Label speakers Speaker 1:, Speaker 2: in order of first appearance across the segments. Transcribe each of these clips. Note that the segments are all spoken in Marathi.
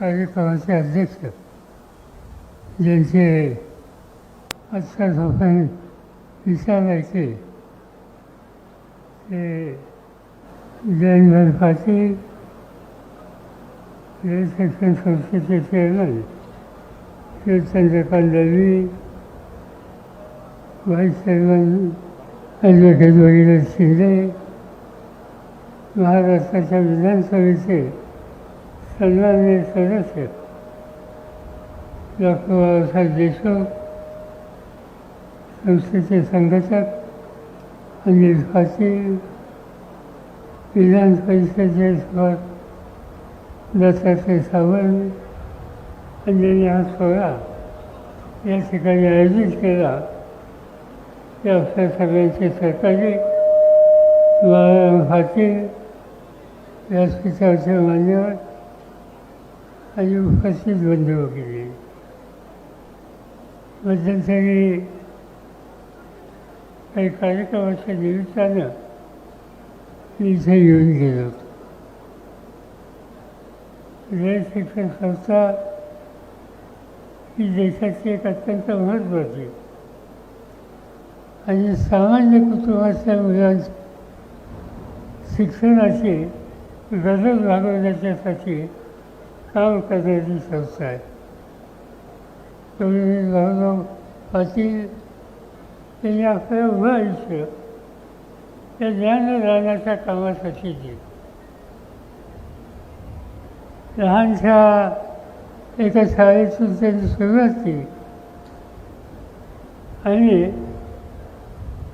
Speaker 1: कार्यक्रमाचे अध्यक्ष ज्यांचे आजच्या विचार ऐकले ते जयंत पाटील जय शिक्षण संस्थेचे chairman Shri Chandrakant Dalvi vice chairman advocate वगैरे शिंदे महाराष्ट्राच्या विधानसभेचे सन्माननीय सदस्य डॉक्टर बाबासाहेब देशमुख संस्थेचे संघटक अनिल पाटील विधान परिषदेचे स्वर दत्तात्रय सावंत अंजनी हा सोहळा या ठिकाणी आयोजित केला त्या आपल्या सगळ्यांचे सरकारी बाळाराम पाटील व्यासपीठाचे मान्यवर आणि उपस्थित बंधू वगैरे मध्यंतरी काही कार्यक्रमाच्या निमित्तानं मी इथे येऊन गेलो होतो शिक्षण संस्था ही देशाची एक अत्यंत महत्त्वाची आणि सामान्य कुटुंबातल्या मुलां शिक्षणाची गरज भागवण्याच्यासाठी काम करणारी संस्था आहे तुम्ही भाऊराव पाटील त्यांनी आपलं उभं आयुष्य त्या ज्ञान राहण्याच्या कामासाठी दिलं लहानशा एका शाळेतून त्यांनी सुरुवात केली. आणि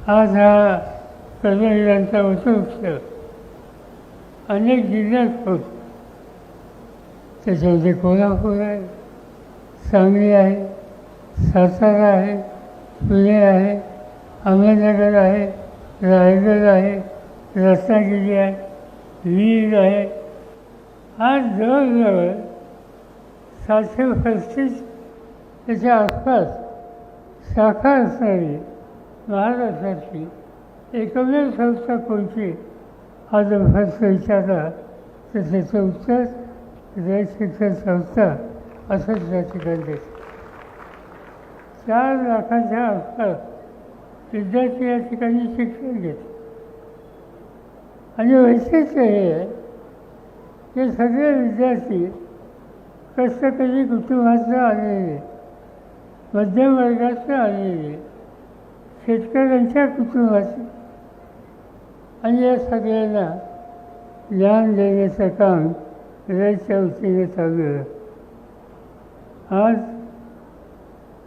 Speaker 1: आज हा कर्मवीरांचा वटवृक्ष अनेक जिल्ह्यात पोहोचतो त्याच्यामध्ये कोल्हापूर आहे सांगली आहे सातारा आहे पुणे आहे अहमदनगर आहे रायगड आहे रत्नागिरी आहे वीर आहे. आज जवळजवळ सातशे पस्तीस त्याच्या आसपास शाखा असणारी महाराष्ट्राची एकमेव संस्था कोणती? हा जर फक्त विचारला तर त्याचं उत्तर जय शिक्षण संस्था असंच या ठिकाणी देते चार लाखाच्या आसपास विद्यार्थी या ठिकाणी शिक्षण घेते. आणि वैशिष्ट्य हे आहे की सगळे विद्यार्थी कष्टकरी कुटुंबातनं आलेले मध्यमवर्गातनं आलेले शेतकऱ्यांच्या कुटुंबाचे. आणि या सगळ्यांना ज्ञान देण्याचं काम रयतच्या वतीने चालू आहे आज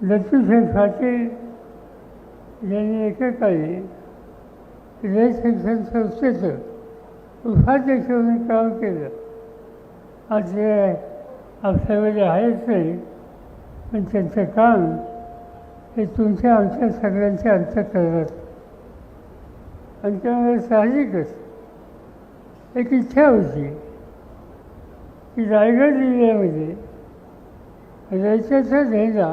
Speaker 1: दत्तूशेठ पाटील यांनी एकेकाळी रय शिक्षण संस्थेचं उपाध्यक्ष म्हणून काम केलं. आज ते आपल्यामध्ये आहेच नाही पण त्यांचं काम हे तुमच्या आमच्या सगळ्यांच्या अंतकरणात. आणि त्यामुळे साहजिकच एक इच्छा होती. की रायगड जिल्ह्यामध्ये रयताचा झेंडा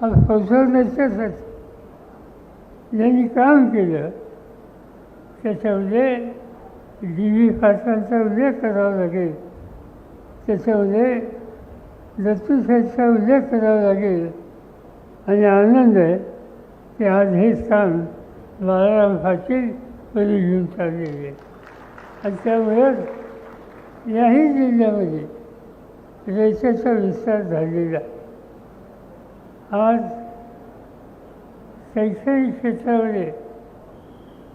Speaker 1: हा फसवण्याच्यासाठी ज्यांनी काम केलं त्याच्यामध्ये डी व्ही पाटलांचा उल्लेख करावा लागेल. त्याच्यामध्ये दत्तूसाहेबचा उल्लेख करावा लागेल. आणि आनंद आहे की आज हेच काम बाळाराम पाटील बरी घेऊन चाललेले आहे. आणि त्यामुळेच याही जिल्ह्यामध्ये रेषेचा विस्तार झालेला. आज शैक्षणिक क्षेत्रामध्ये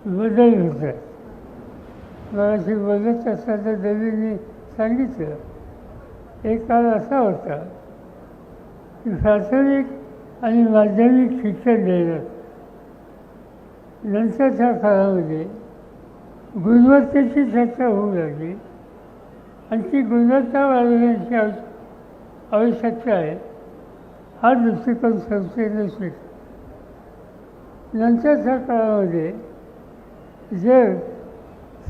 Speaker 1: बदल होत आहे. मराठी बदलत असताना देवींनी सांगितलं एक काळ असा होता की प्राथमिक आणि माध्यमिक शिक्षण देणं. नंतरच्या काळामध्ये गुणवत्तेची चर्चा होऊ लागली. आणि ती गुणवत्ता वाढवण्याची आवश्यकता आहे. हा दृष्टिकोन संस्थेने स्वीकार नंतरच्या काळामध्ये जर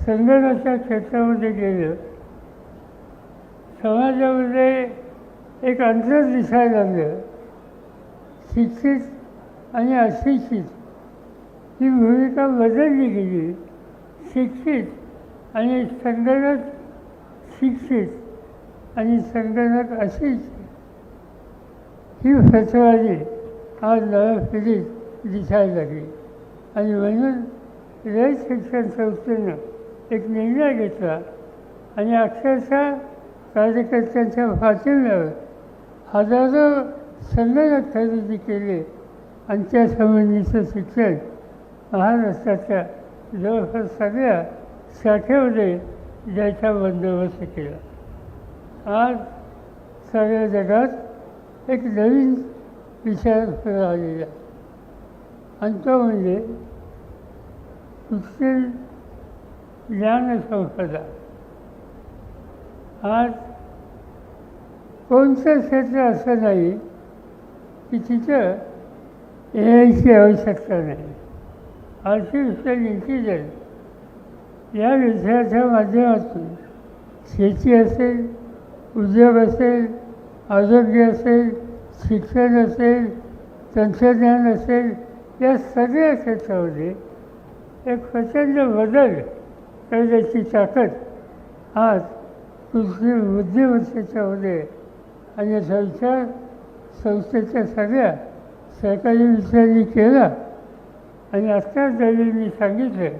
Speaker 1: संगणकाच्या क्षेत्रामध्ये गेलं समाजामध्ये एक अंतर दिसायला लागलं. शिक्षित आणि अशिक्षित ही भूमिका बदलली गेली. शिक्षित आणि संगणक शिक्षित आणि संगणक अशीच ही फसवाली आज नव्या पिढीत दिसायला लागली. आणि म्हणून रयत शिक्षण संस्थेनं एक निर्णय घेतला. आणि अक्षरशः कार्यकर्त्यांच्या पाठिंब्यावर हजारो संगणक खरेदी केले. आणि त्यासंबंधीचं शिक्षण महाराष्ट्राच्या जवळपास सगळ्या शाखेमध्ये द्यायचा बंदोबस्त केला. आज सगळ्या जगात एक नवीन विचार आलेला आणि तो म्हणजे कृत्रिम ज्ञानसंपदा आज कोणतं क्षेत्र असं नाही की तिथं ए आयची आवश्यकता नाही. आर्टिफिशियल इंटेलिजन्स या विषयाच्या माध्यमातून शेती असेल उद्योग असेल आरोग्य असेल शिक्षण असेल तंत्रज्ञान असेल या सगळ्या क्षेत्रामध्ये एक प्रचंड बदल करण्याची ताकद आज कृषी बुद्धिमत्तेच्यामध्ये आणि संचार संस्थेच्या सगळ्या सहकारी विषयांनी केला. आणि आत्ताच जरी सांगितलं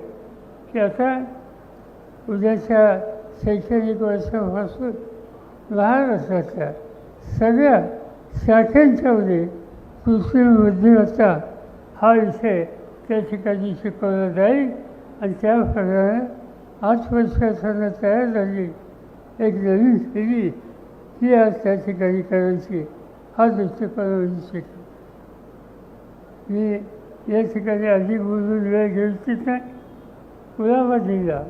Speaker 1: त्याचा उद्याच्या शैक्षणिक वर्षापासून महाराष्ट्राच्या सगळ्या शाखेंच्यामध्ये कृषी बुद्धिमत्ता हा विषय त्या ठिकाणी शिकवला जाईल आणि त्याप्रमाणे आठ वर्षासनं तयार झाली एक नवीन पिढी ही आज त्या ठिकाणी करायची हा दृष्टिकोन शिकतो मी या ठिकाणी अधिक बोलून वेळ घेतलीच नाही. कुलाबा दिला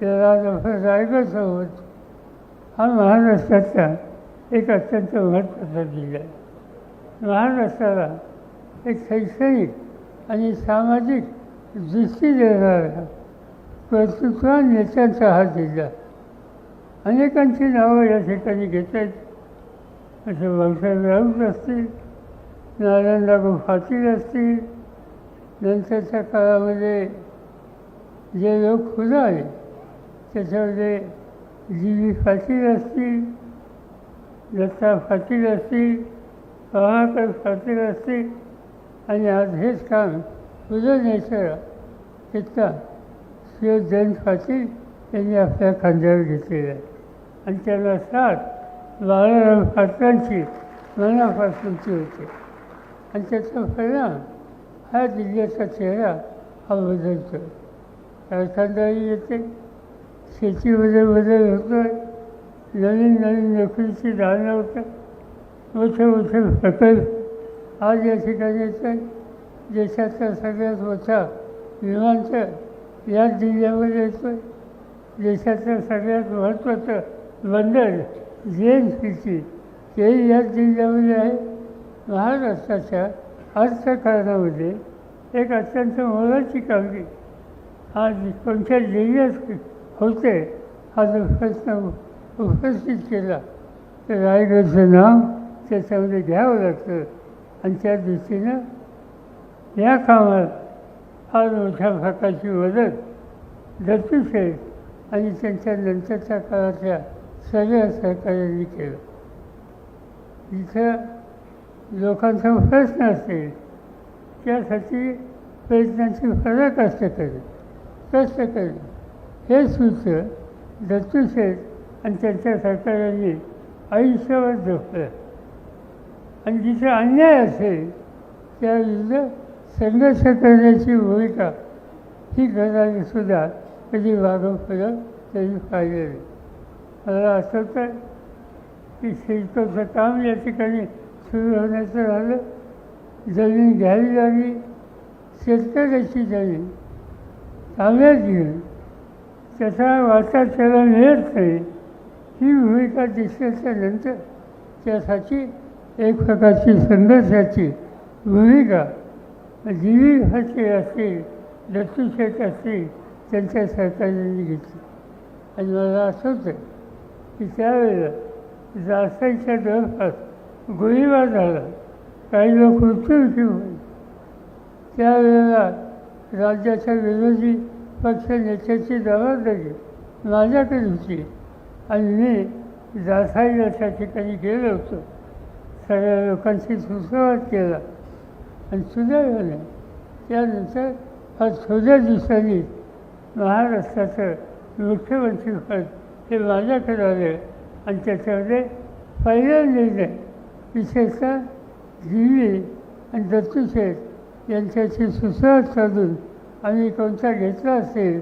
Speaker 1: त्याला डॉक्टर रायगड सोबत हा हो महाराष्ट्राचा एक अत्यंत महत्त्वाचा जिल्हा आहे महाराष्ट्राला एक शैक्षणिक आणि सामाजिक दृष्टी देणारा कर्तृत्वान नेत्यांचा हा। जिल्हा अनेकांची नावं या ठिकाणी घेत आहेत। असे भाऊसाहेब राऊत असतील नारायणराव पाटील असतील नंतरच्या काळामध्ये जे लोक खुलं आले त्याच्यामध्ये जी व्ही पाटील असतील दत्ता पाटील असतील पहाकर पाटील असतील आणि आज हेच काम पुढं नेचर तिथं शिव जैन पाटील त्यांनी आपल्या खांद्यावर घेतलेलं आहे. आणि त्यांना साथ बाळाराम पाटलांची मनापासूनची होती. आणि त्याचा परिणाम हा जिल्ह्याचा चेहरा हा बदलतो कारखानदारी येते शेतीमध्ये बदल होतो आहे नवीन नवीन नोकरीची धारणा होतात मोठे मोठे प्रकल्प आज या ठिकाणी येतात देशाचा सगळ्यात मोठा विमानतळ याच जिल्ह्यामध्ये येतो आहे देशाचं सगळ्यात महत्त्वाचं बंदर जी एन सी तेही याच जिल्ह्यामध्ये आहे. महाराष्ट्राच्या अर्थकारणामध्ये एक अत्यंत मोलाची कामगिरी. आज कोणत्या जिल्ह्यात होते. हा जो प्रश्न उपस्थित केला. तर रायगडचं नाव त्याच्यामध्ये घ्यावं लागतं. आणि त्या दृष्टीनं या कामात फार मोठ्या प्रकारची मदत दत्तूशेठ आणि त्यांच्या नंतरच्या काळातल्या सगळ्या सहकार्यांनी केलं. जिथं लोकांचा प्रश्न असेल त्यासाठी प्रयत्नांची फरक असते करेल कष्ट करेल. हे सूत्र दत्तूशेठ आणि त्यांच्या सरकारांनी आयुष्यावर जपलं आणि जिथे अन्याय असेल त्याविरुद्ध संघर्ष करण्याची भूमिका ही घरानेसुद्धा सुद्धा कधी मागं त्यांनी पाहिलं नाही. मला आठवतं की शिल्पाचं काम या ठिकाणी सुरू होण्याचं झालं. जमीन घ्यावी लागली. शेतकऱ्याची जमीन ताब्यात घेऊन त्याचा वाचा त्याला मिळत नाही ही भूमिका दिसल्याच्या नंतर त्यासाठी एक प्रकारची संघर्षाची भूमिका. जीवी असतील दत्तूशेठ असतील त्यांच्या सरकारने घेतली. आणि मला आठवतं की त्यावेळेला जासाईच्या जवळपास गोळीबार झाला. काही लोक मृत्यूमुखी होईल त्यावेळेला राज्याच्या विरोधी पक्ष नेत्याची जबाबदारी माझ्याकडे होती. आणि मी जासाई त्या ठिकाणी गेलो होतो. सगळ्या लोकांशी सुसंवाद केला. आणि सुदैवाने त्यानंतर हा थोड्या दिवसांनी महाराष्ट्राचं मुख्यमंत्रीपद हे माझ्याकडे आले. आणि त्याच्यामध्ये पहिला निर्णय विशेषतः जीवी आणि दत्तूशेठ यांच्याशी सुसंवाद साधून आणि कोणता घेतला असेल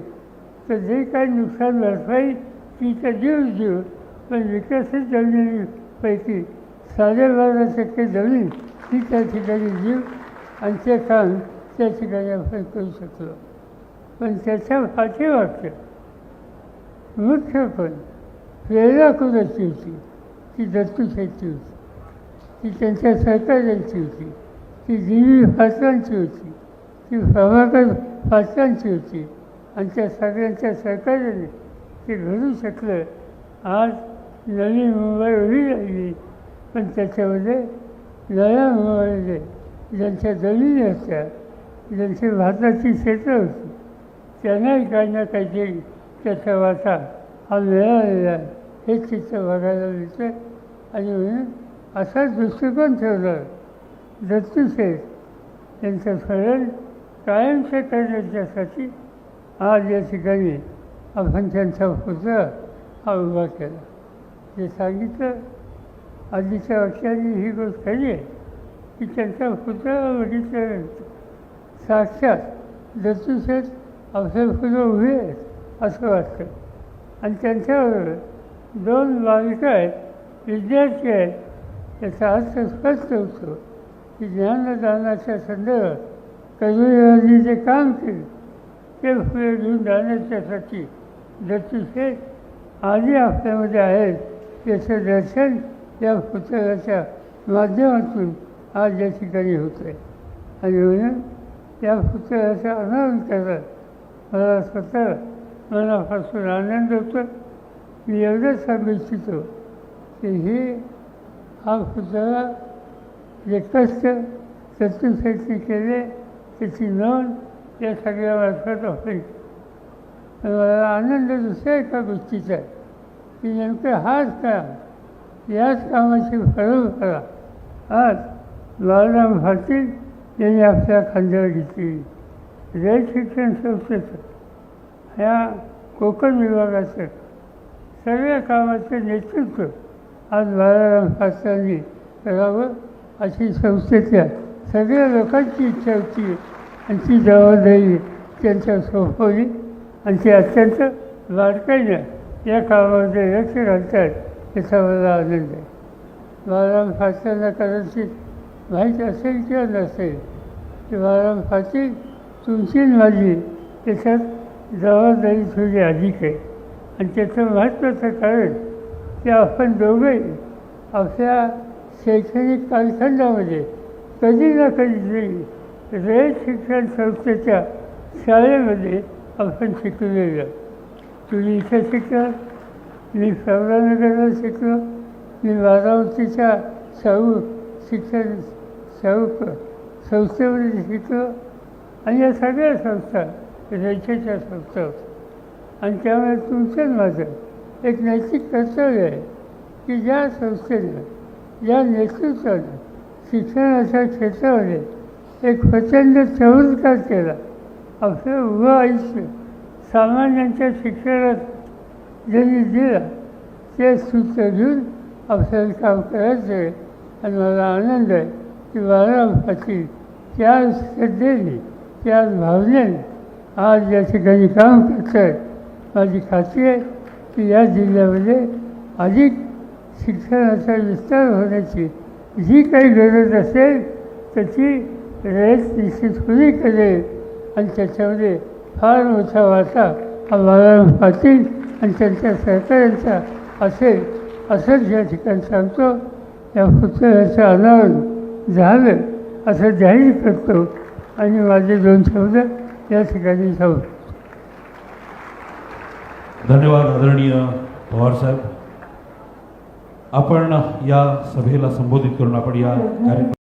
Speaker 1: तर जे काही नुकसान भरपाई ती तर देऊ. देऊ पण विकसित जमिनीपैकी साडेबारा टक्के जमीन ही त्या ठिकाणी जीव आणि ते काम त्या ठिकाणी आपण करू शकलो. पण त्याच्या पाठीमागचं मुख्य पण प्रेरणा कुणाची होती? ती दत्तूशेठची होती. ती त्यांच्या सहकार्यांची होती. ती जीवी फासांची होती. ती प्रभाकर पाचांची होती. आणि त्या सगळ्यांच्या सहकार्याने ते घडू शकलं. आज नवी मुंबई उभी राहिली पण त्याच्यामध्ये नव्या मुंबईमध्ये ज्यांच्या जमिनी होत्या ज्यांची भारताची क्षेत्र होती त्यांनाही काही ना काहीतरी त्याचा वाटा हा मिळालेला हे चित्र बघायला मिळतं. आणि म्हणून असाच दृष्टिकोन ठेवला. दत्तूशेठ यांचं फरण कायमच्या करण्याच्यासाठी आज या ठिकाणी आपण त्यांचा पुतळा हा उभा केला. जे सांगितलं आधीच्या वाक्याने ही गोष्ट खरी आहे की त्यांचा पुतळा बघितल्यानंतर साक्षात दत्तूशेठ अवसर फुलं उभे आहेत असं वाटतं. आणि त्यांच्याबरोबर दोन बालकं आहेत विद्यार्थी आहेत याचा अर्थ स्पष्ट होतो की ज्ञानदानाच्या संदर्भात कबीराजी जे काम केले ते फुले घेऊन जाण्याच्यासाठी जतिशय आधी आपल्यामध्ये आहेत त्याचं दर्शन या पुस्तकाच्या माध्यमातून आज या ठिकाणी होतं। आहे आणि म्हणून या पुस्तकाचं अनावरण करत मला स्वतः मनापासून आनंद होतो मी एवढंच सांगू इच्छितो की हे हा पुतळा जे कष्ट चतुर्थी केले त्याची नोंद या सगळ्या होईल पण मला आनंद दुसऱ्या एका गोष्टीचा आहे की नेमकं हाच काम याच कामाची परंपरा आज बाळराम पाटील यांनी आपल्या खांद्यावर घेतली जय शिक्षण संस्थेचं ह्या कोकण विभागाचं सगळ्या कामाचं नेतृत्व आज बाळाराम पाटलांनी करावं अशी संस्थेतल्या सगळ्या लोकांची इच्छा होती. आणि ती जबाबदारी त्यांच्या सोपवली आणि ते अत्यंत बारकाईनं या कामामध्ये लक्ष घालतात याचा मला आनंद आहे. बाळाराम पाटलांना कदाचित माहीत असेल किंवा नसेल की बाळाराम पाटील तुमची माझी त्याच्यात जबाबदारी थोडी अधिक आहे. आणि त्याचं महत्त्वाचं कारण की आपण दोघंही आपल्या शैक्षणिक कालखंडामध्ये कधी ना कधीतरी रयत शिक्षण संस्थेच्या शाळेमध्ये आपण शिकलेलं. तुम्ही इथं शिकला मी प्रवरानगरला शिकलो मी वारावतीच्या शाहू शिक्षण शाहू संस्थेमध्ये शिकलो. आणि या सगळ्या संस्था रयतेच्या संस्था. होत्या आणि त्यामुळे तुमचं माझं एक नैतिक कर्तव्य आहे की ज्या संस्थेनं ज्या नेतृत्वानं शिक्षणाच्या क्षेत्रामध्ये एक प्रचंड चमत्कार केला. आपलं उभं आयुष्य सामान्यांच्या शिक्षणात ज्यांनी दिला ते सूत्र घेऊन आपल्याला काम करायचं आहे आणि मला आनंद आहे की बाळाराम पाटील त्या श्रद्धेने त्या भावनेने आज या ठिकाणी काम करत आहेत माझी खात्री आहे की या जिल्ह्यामध्ये अधिक शिक्षणाचा विस्तार होण्याची जी काही गरज असेल त्याची रेस निश्चित खुली करेल. आणि त्याच्यामध्ये फार मोठा वाटा हा बाळाराम पाटील आणि त्यांच्या सहकाऱ्यांचा असेल असंच या ठिकाणी सांगतो. या पुस्तकाचं अनावरण झालं असं जाहीर करतो. आणि माझे दोन शब्द या ठिकाणी सांगतो
Speaker 2: धन्यवाद आदरणीय पवारसाहेब आपण या सभेला संबोधित करून आपण या कार्यक्रम